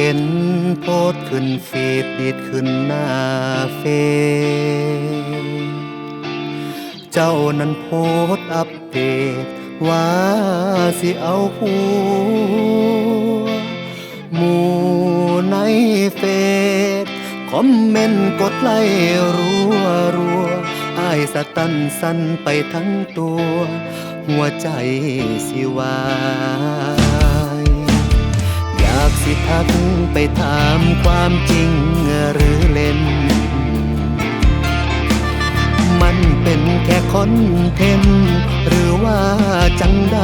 เห็นโพสขึ้นฟีดดีดขึ้นหน้าเฟซเจ้านั้นโพสอัปเดตว่าสิเอาหัวหมู่ในเฟซคอมเมนต์กดไลค์รัวรัวอายสะตันสั่นไปทั้งตัว หัวใจสิวาากสิทักไปถามความจริงหรือเล่น มันเป็นแค่คอนเทนต์หรือว่าจังใด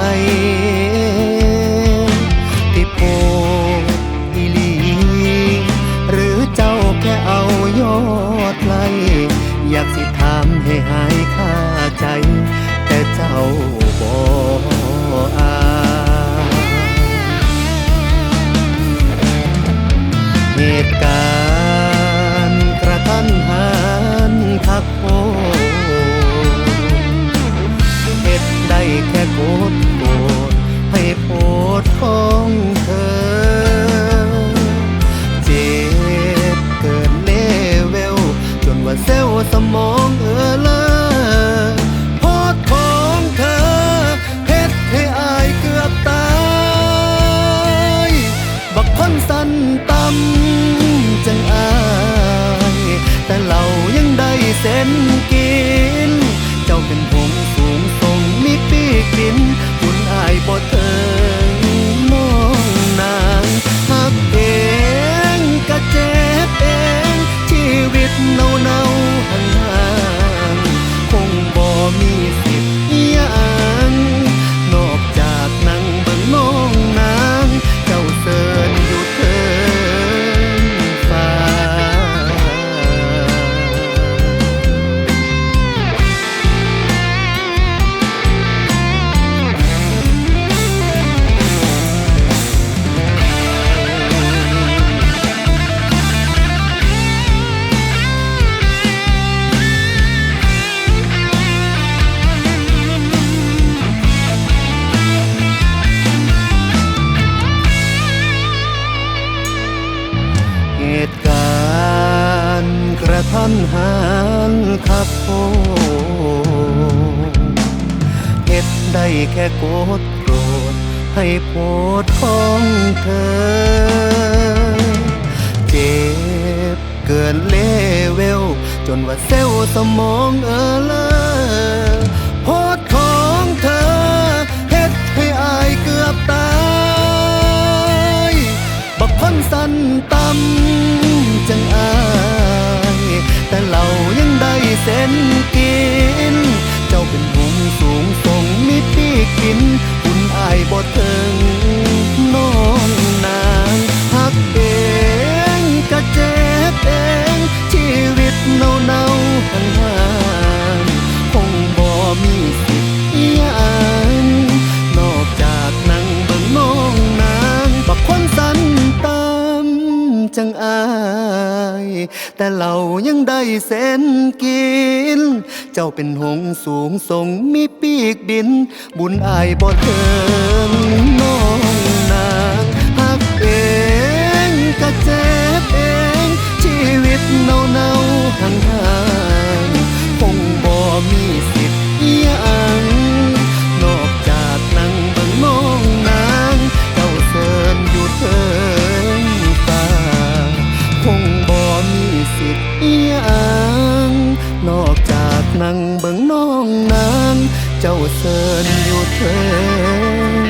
องเออเลอโพดของเธอเฮ็ดให้อายเกือบตายบักคนสั้นต่ำจังอายแต่เรายังได้เส้นกิน เจ้าเป็นหงส์สูงทรงมีปีกบินคุณอายบ่เถิง เห็ดได้แค่โกดโกรธให้โพดของเธอ เจ็บเกินเลเวล จนว่าเซลล์สมองเออเลอ เส้นกิน เจ้าเป็นหงสูงทรงมีปีกินคุณอายบ่เถิง แต่เรายังได้เส้นกิน เจ้าเป็นหงส์สูงทรงมีปีกบิน บุญอายบ่เถิงน้องนางหักเองก็เจ็บเอง ชีวิตเนาเนาห่างห่างคงบ่มีสิทธิ์ยังนอกจากนั่งบิ่งน้องนางเจ้าเสินอยู่เทิงฟ้าคง สิทธิ์อียังนอกจากนั่งเบิ่งน้องนางเจ้าเสินอยู่เธอ